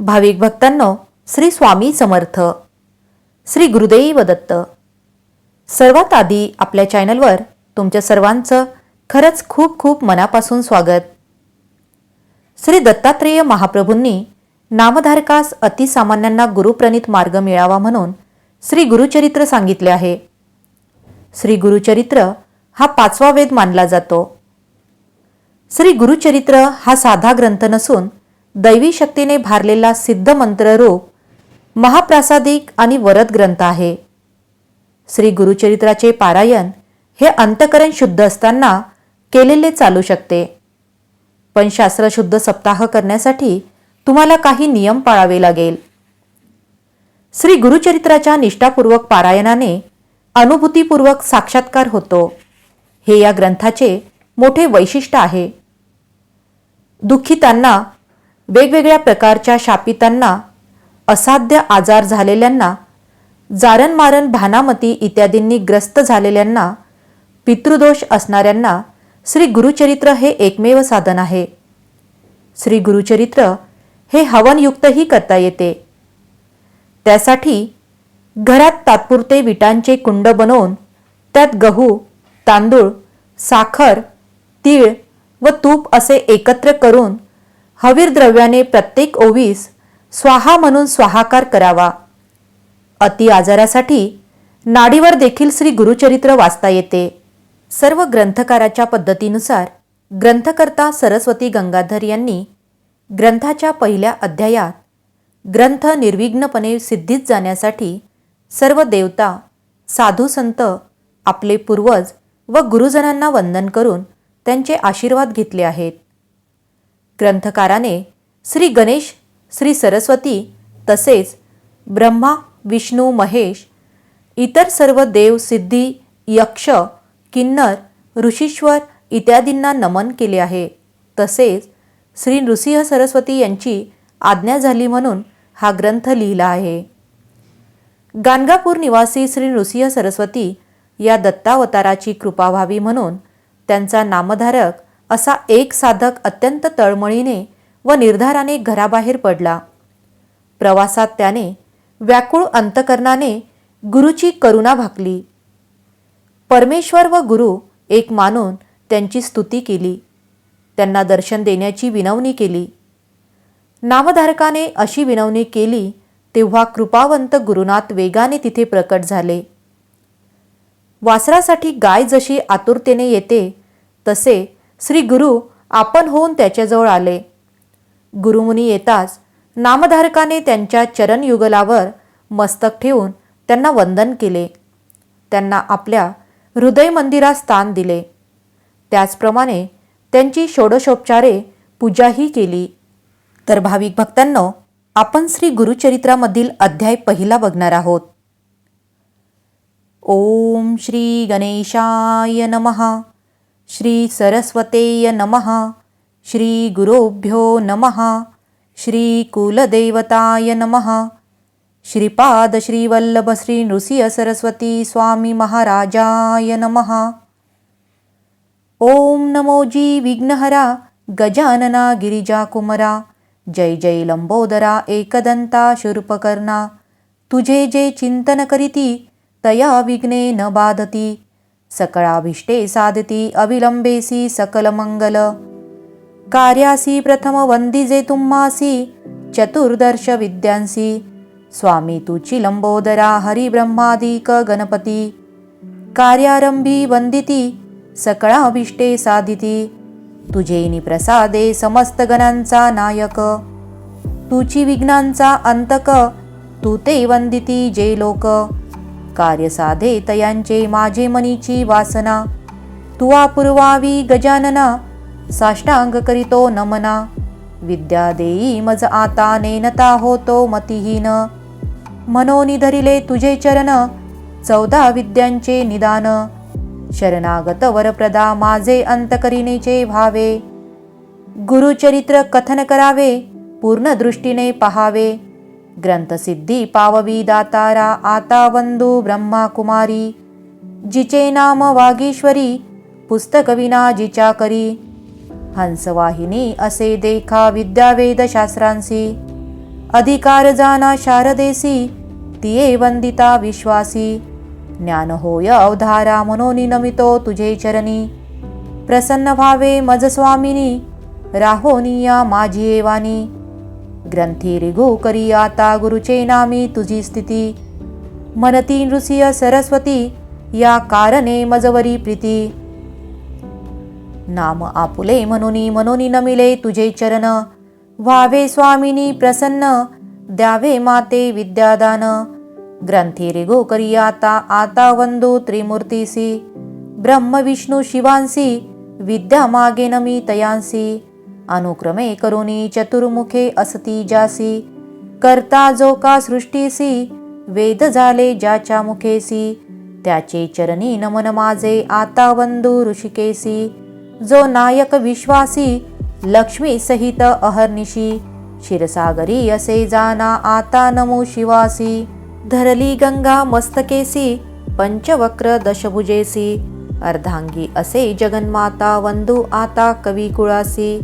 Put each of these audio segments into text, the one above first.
भाविक भक्तांनो श्री स्वामी समर्थ श्री गुरुदेव दत्त. सर्वात आधी आपल्या चॅनलवर तुमच्या सर्वांचं खरंच खूप खूप मनापासून स्वागत. श्री दत्तात्रेय महाप्रभूंनी नामधारकास अतिसामान्यांना गुरुप्रणित मार्ग मिळावा म्हणून श्री गुरुचरित्र सांगितले आहे. श्री गुरुचरित्र हा पाचवा वेद मानला जातो. श्री गुरुचरित्र हा साधा ग्रंथ नसून दैवी शक्तीने भारलेला सिद्ध मंत्ररूप महाप्रासादिक आणि वरद ग्रंथ आहे. श्री गुरुचरित्राचे पारायण हे अंतकरण शुद्ध असताना केलेले चालू शकते. पण शास्त्रशुद्ध सप्ताह करण्यासाठी तुम्हाला काही नियम पाळावे लागेल. श्री गुरुचरित्राच्या निष्ठापूर्वक पारायणाने अनुभूतीपूर्वक साक्षात्कार होतो. हे या ग्रंथाचे मोठे वैशिष्ट्य आहे. दुःखितांना वेगवेगळ्या प्रकारच्या शापितांना असाध्य आजार झालेल्यांना जारणमारण भानामती इत्यादींनी ग्रस्त झालेल्यांना पितृदोष असणाऱ्यांना श्री गुरुचरित्र हे एकमेव साधन आहे. श्री गुरुचरित्र हे हवनयुक्तही करता येते. त्यासाठी घरात तात्पुरते विटांचे कुंड बनवून त्यात गहू तांदूळ साखर तीळ व तूप असे एकत्र करून हवीर द्रव्याने प्रत्येक ओवीस स्वाहा म्हणून स्वाहाकार करावा. अति आजारासाठी नाडीवर देखील श्री गुरुचरित्र वाचता येते. सर्व ग्रंथकाराच्या पद्धतीनुसार ग्रंथकर्ता सरस्वती गंगाधर यांनी ग्रंथाच्या पहिल्या अध्यायात ग्रंथ निर्विघ्नपणे सिद्धीत जाण्यासाठी सर्व देवता साधू संत आपले पूर्वज व गुरुजनांना वंदन करून त्यांचे आशीर्वाद घेतले आहेत. ग्रंथकाराने श्री गणेश श्री सरस्वती तसेच ब्रह्मा विष्णू महेश इतर सर्व देव सिद्धी यक्ष किन्नर ऋषीश्वर इत्यादींना नमन केले आहे. तसेच श्री नृसिंह सरस्वती यांची आज्ञा झाली म्हणून हा ग्रंथ लिहिला आहे. गाणगापूर निवासी श्री नृसिंह सरस्वती या दत्तावताराची कृपा व्हावी म्हणून त्यांचा नामधारक असा एक साधक अत्यंत तळमळीने व निर्धाराने घराबाहेर पडला. प्रवासात त्याने व्याकुळ अंतकरणाने गुरुची करुणा भाकली. परमेश्वर व गुरु एक मानून त्यांची स्तुती केली. त्यांना दर्शन देण्याची विनवणी केली. नामधारकाने अशी विनवणी केली तेव्हा कृपावंत गुरुनाथ वेगाने तिथे प्रकट झाले. वासरासाठी गाय जशी आतुरतेने येते तसे श्री गुरु आपण होऊन त्याच्याजवळ आले. गुरुमुनी येताच नामधारकाने त्यांच्या चरणयुगलावर मस्तक ठेवून त्यांना वंदन केले. त्यांना आपल्या हृदय मंदिरात स्थान दिले. त्याचप्रमाणे त्यांची षोडशोपचारे पूजाही केली. तर भाविक भक्तांनो आपण श्री गुरुचरित्रामधील अध्याय पहिला बघणार आहोत. ओम श्री गणेशाय नमः. श्री सरस्वतेय नमः श्री गुरुभ्यो नमः श्री कुलदेवताय नमः श्रीपाद श्रीवल्लभ श्री नृसिंह सरस्वती स्वामी महाराजाय नमः। ओम नमो जी विघ्नहरा गजानना गिरिजाकुमरा जय जय लंबोदरा एकदंता शूर्पकर्णा तुझे जे चिंतन करीती तया विघ्ने न बाधती सकळाभिष्टे साधती अविलंबेसी सकल मंगल कार्यासी प्रथम वंदिजे तुम्हासी चतुर्दर्श विद्यांसी। स्वामी तुची लंबोदरा हरिब्रह्मादिक गणपती। कार्यारंभी वंदिती सकळाभिष्टे साधिती। तुझे प्रसादे समस्त गणांचा नायक। तुची विघ्नांचा अंतक तू ते वंदिती जे लोक। कार्य साधे तयांचे माझे मनीची वासना. तुवा पुरवावी गजानना साष्टांग करीतो नमना. विद्या देई मज आता नेनता होतो मतिहीन. मनोनी धरिले तुझे चरण चौदा विद्यांचे निदान. शरणागत वरप्रदा माझे अंतकरिणेचे भावे. गुरुचरित्र कथन करावे पूर्ण दृष्टीने पहावे. ग्रंथसिद्धी पाववी दातारा आता वंदू ब्रह्मा कुमारी जिचे नाम वागीश्वरी पुस्तकविना जिचा जिच्या करी हंसवाहिनी असे देखा विद्यावेद शास्त्रांसी। अधिकार जाना शारदेसी तिये वंदिता विश्वासी। ज्ञान होय अवधारा मनोनी नमितो तुझे चरणी। प्रसन्न भावे मज स्वामिनी राहोनिया माझी एवानी। ग्रंथी रिगू करी आता गुरुचे नामी तुझी स्थिती मनती नृसिंह सरस्वती या कारणे मजवरी प्रीती नाम आपुले मनोनी मनोनी नमिले तुझे चरण व्हावे स्वामिनी प्रसन्न द्यावे माते विद्यादान ग्रंथी रिगो करी आता आता वंदू त्रिमूर्तीसी ब्रह्म विष्णू शिवांसी विद्या मागे नमी तयांसी अनुक्रमे करुणी चतुर्मुखे असती जासी. करता जो का सृष्टीसी वेद झाले ज्याच्या मुखेसी. त्याचे चरणी नमन माझे आता बंधू ऋषिकेसी. जो नायक विश्वासी लक्ष्मी सहित अहर्निशी. क्षीरसागरी असे जाना आता नमो शिवासी. धरली गंगा मस्तकेसी पंचवक्र दशभुजेसी. अर्धांगी असे जगन्माता वंदू आता कवी कुळासी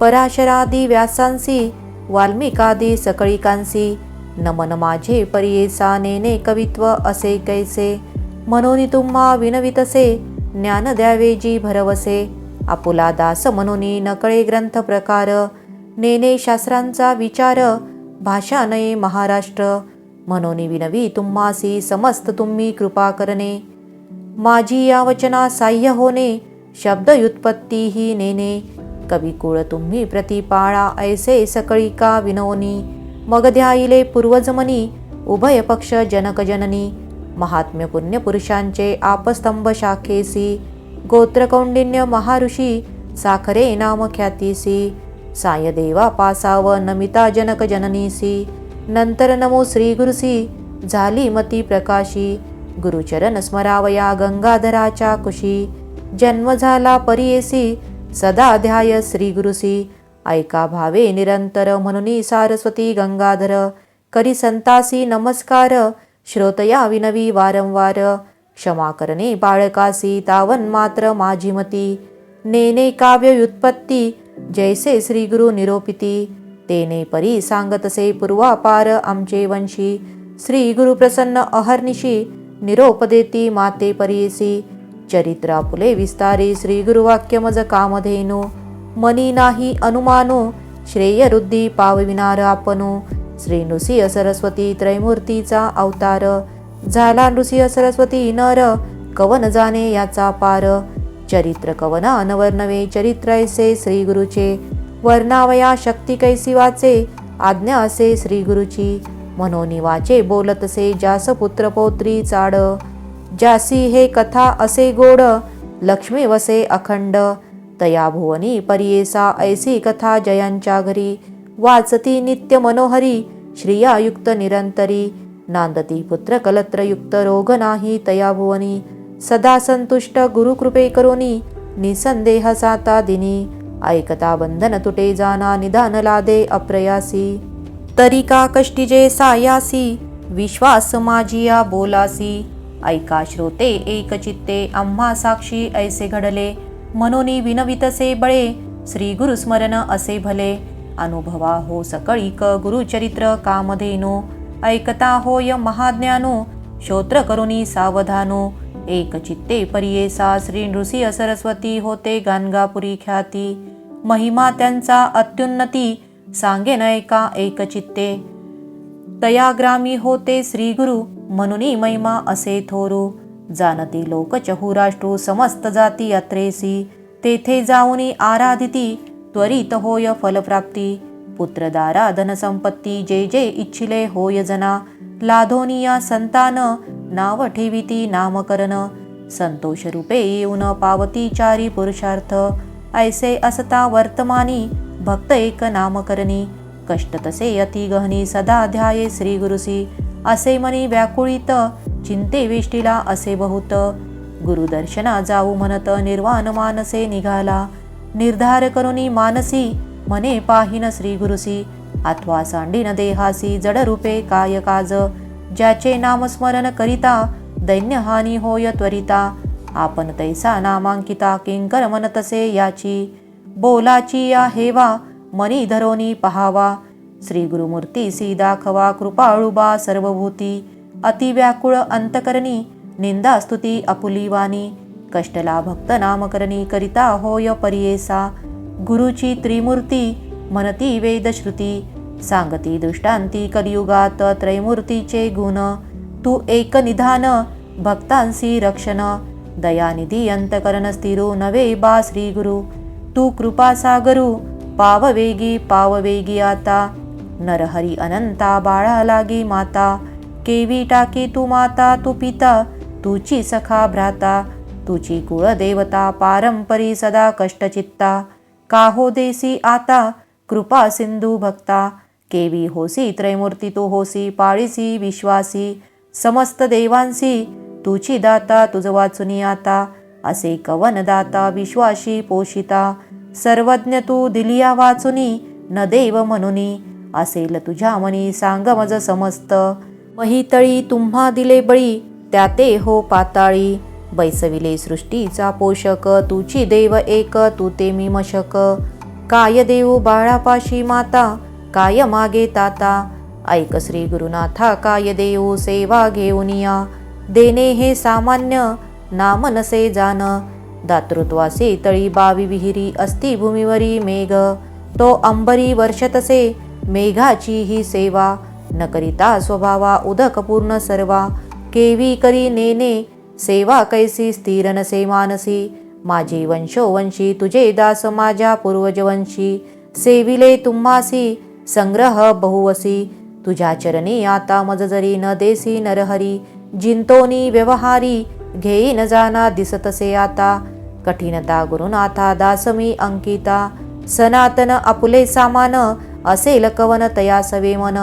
पराशरादी व्यासांसी वाल्मिकादी सकळिकांसी नमन माझे परियेसा नेने कवित्व असे कैसे मनोनी तुम्हा विनवितसे ज्ञान द्यावे जी भरवसे आपुला दास मनोनी नकळे ग्रंथ प्रकार नेने शास्त्रांचा विचार भाषा नये महाराष्ट्र मनोनी विनवी तुम्हासी समस्त तुम्ही कृपा करणे माझी या वचना साह्य होणे शब्द व्युत्पत्ती ही नेने कविकुळ तुम्ही प्रतिपाळा ऐसे सकळिका विनोनी मग ध्याईले पूर्वजमनी उभय पक्ष जनकजननी महात्म्य पुण्यपुरुषांचे आपस्तंभ शाखेसी गोत्रकौंडिन्य महाऋषी साखरे नाम ख्यातीसी सायदेवा पासाव नमिता जनक जननीसी नंतर नमो श्री गुरुसी झाली मती प्रकाशी गुरुचरण स्मरावया गंगाधराच्या कुशी जन्म झाला परियेसी सदा ध्याय श्री. गुरुसी ऐका भावे निरंतर म्हणून सारस्वती गंगाधर. करी संतासी नमस्कार. श्रोतया विनवी वारंवार. क्षमा करणे बाळकासी तावन मात्र माझी मती. नेने काव्य व्युत्पत्ती जैसे श्री गुरु निरोपिती. तेने परी सांगतसे पूर्वापार आमचे वंशी. श्री गुरु प्रसन्न अहर्निशी निरोप देती माते परीसी. चरित्र आपुले विस्तारी श्री गुरुवाक्य मज मनी नाही अनुमानो श्रेय रुद्धी पावविनार आपणू श्री नृसिंह सरस्वती त्रैमूर्तीचा अवतार झाला नृसिंह सरस्वती नर कवन जाणे याचा पार चरित्र कवन अनवर्णवे चरित्र ऐसे श्री गुरुचे वर्णावया शक्ती कैसी वाचे आज्ञा असे श्री गुरुची मनोनी वाचे बोलतसे जास पुत्र पौत्री चाड जासी हे कथा असे गोड लक्ष्मी वसे अखंड. तया भुवनी परियेसा ऐसी कथा जयांच्या घरी. वाचती नित्य मनोहरी श्रियायुक्त निरंतरी. नांदती पुत्र कलत्रयुक्त रोग नाही तया भुवनी. सदा संतुष्ट गुरुकृपे करोनी निसंदेह साता दिनी. ऐकता बंधन तुटे जाना निदान लादे अप्रयासी. तरी का कष्टिजे सायासी विश्वास माझिया बोलासी. ऐका श्रोते एकचित्ते आम्हा साक्षी ऐसे घडले. मनोनी विनवितसे बळे श्री गुरुस्मरण असे भले. अनुभवा हो सकळीक गुरुचरित्र कामधेनो. ऐकता होय महाज्ञानो श्रोत्र करुणी सावधानो. एकचित्ते परियेसा श्री नृसिंह सरस्वती होते गाणगापुरी ख्याती. महिमा त्यांचा अत्युन्नती सांगेन ऐका एकचित्ते. तयाग्रामी होते श्री गुरु म्हणूनी महिमा असे थोरू. जाणती लोक चहुराष्ट्रू समस्त जाती यात्रेसी तेथे जाऊनी आराधिती त्वरित होय फलप्राप्ती. पुत्रदारा धनसंपत्ती जे जे इच्छिले होय जना. लाधोनिया संतान नाव ठेविती नामकरण. संतोष रूपे येऊन पावती चारी पुरुषार्थ. ऐसे असता वर्तमानी भक्त एक नामकरणी. कष्ट तसे अति गहनी सदा ध्याये श्री गुरुसी असे मनी व्याकुळित चिंते वेष्टीला असे बहुत. गुरुदर्शना जाऊ म्हणत निर्वाण मानसे निघाला. निर्धार करुनी मानसी मने पाहिन श्री गुरुसी. अथवा सांडीन देहासी जड रूपे काय काज ज्याचे नामस्मरण करिता दैन्यहानी होय त्वरिता. आपण तैसा नामांकिता किंकर म्हणतसे याची. बोलाची या हेवा मनी धरोनी पहावा. श्री गुरुमूर्ती दाखवा कृपाळुबा सर्वभूती अतिव्याकुळ अंतकरणी निंदा स्तुती आपुली वाणी कष्टला भक्त नामकरणी करिता होय परियेसा गुरुची त्रिमूर्ती मनती वेदश्रुती सांगती दृष्टांती कलियुगात त्रैमूर्तीचे गुण तू एक निधान भक्तांसी रक्षण दयानिधी अंतकरण स्थिरो नवे बा श्री गुरु तू कृपा पाववेगी पाववेगी आता नरहरी अनंता बाळा लागी माता केवी टाकी तू माता तू पिता तुची सखा भ्राता तुची कुळदेवता पारंपरी सदा कष्टचित्ता. काहो देसी आता? कृपा सिंधू भक्ता. केवी होसी त्रैमूर्ती तू होसी पाळीसी विश्वासी. समस्त देवांसी तुची दाता तुझ वाचुनी आता. असे कवन दाता विश्वाशी पोषिता. सर्वज्ञ तू दिलिया वाचुनी न देव म्हणुनी. असेल तुझ्या मनी सांग मज समस्त. महितळी तुम्हा दिले बळी त्या ते हो पाताळी. बैसविले सृष्टीचा पोषक तुची देव एक तू ते मी मशक. काय देऊ बाळापाशी माता काय मागे ताता? ऐक श्री गुरुनाथा काय देऊ सेवा घेऊन या? देणे हे सामान्य नाम नसे जाण. दातृत्वासे तळी बावी विहिरी अस्ति भूमीवरी मेघ. तो अंबरी वर्षतसे मेघाची ही सेवा न करिता स्वभावा उदक पूर्ण सर्वा. केवी करी नेने सेवा कैसी स्थिर नसे मानसी. माझी वंशोवंशी तुझे दास माझ्या पूर्वजवंशी. सेविले तुम्हासी संग्रह बहुवसी. तुझ्या चरणी आता मज जरी न देसी नरहरी. जिंतोनी व्यवहारी घेई न जाना दिसतसे आता. कठीणता गुरुनाथा दासमी अंकिता. सनातन आपुले सामान असेल कवन तया सवे मन.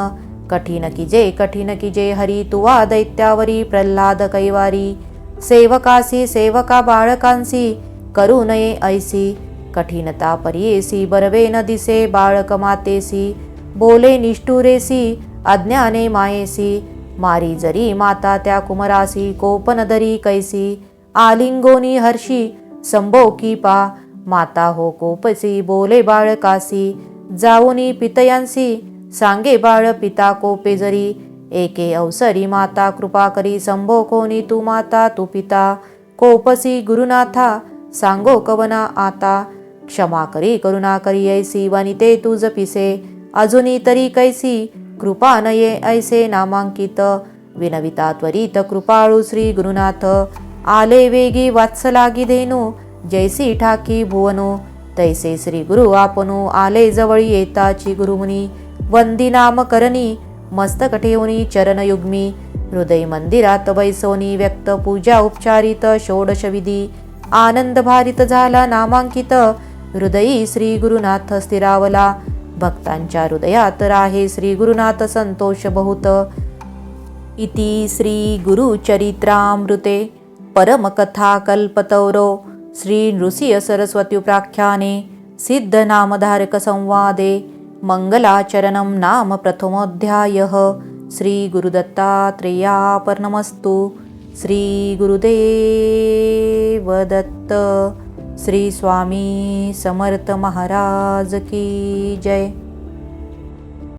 कठीण की जे कठीण की जे हरी तुवा दैत्यावरी प्रल्हाद कैवारी. सेवकासी सेवका बाळकांसी करू नये ऐसी. कठीणता परियेसी बरवे न दिसे बाळक मातेसी. बोले निष्ठुरेसी अज्ञाने मायेसी. मारी जरी माता त्या कुमरासी कोपन दरी कैसी. आलिंगोनी हर्षी संभोकी पा. माता हो कोपसी बोले बाळकासी. जाऊनी पितयांसी सांगे बाळ पिता कोपे जरी एके अवसरी माता कृपा करी संभो कोणी तू माता तू पिता कोपसी गुरुनाथा सांगो कवना आता क्षमा करी करुणा करी ऐसी वनिते तुझ पिसे अजुनी तरी कैसी कृपा नये ऐसे नामांकित विनविता त्वरित कृपाळू श्री गुरुनाथ आले वेगी वात्सलागी धेनु जैसी ठाकी भुवनो तैसे श्री गुरु आपणू आले जवळी येताची गुरुमुनी. वंदी नाम करणी मस्तक ठेवणी चरणयुग्मी हृदय मंदिरात बैसोनी व्यक्त पूजा उपचारित षोडश विधी. आनंद भारित झाला नामांकित. हृदयी श्री गुरुनाथ स्थिरावला. भक्तांच्या हृदयात राहे श्री गुरुनाथ संतोष बहुत. इति श्री गुरुचरित्रामृते. परमकथा कल्पतौरो. श्री नृसिंह सरस्वत्युप्राख्याने सिद्धनामधारक संवादे मङ्गलाचरणं नाम प्रथमोऽध्यायः। श्रीगुरुदत्तात्रेयापर्णमस्तु श्रीगुरुदेवदत्त श्री स्वामी समर्थ महाराज की जय।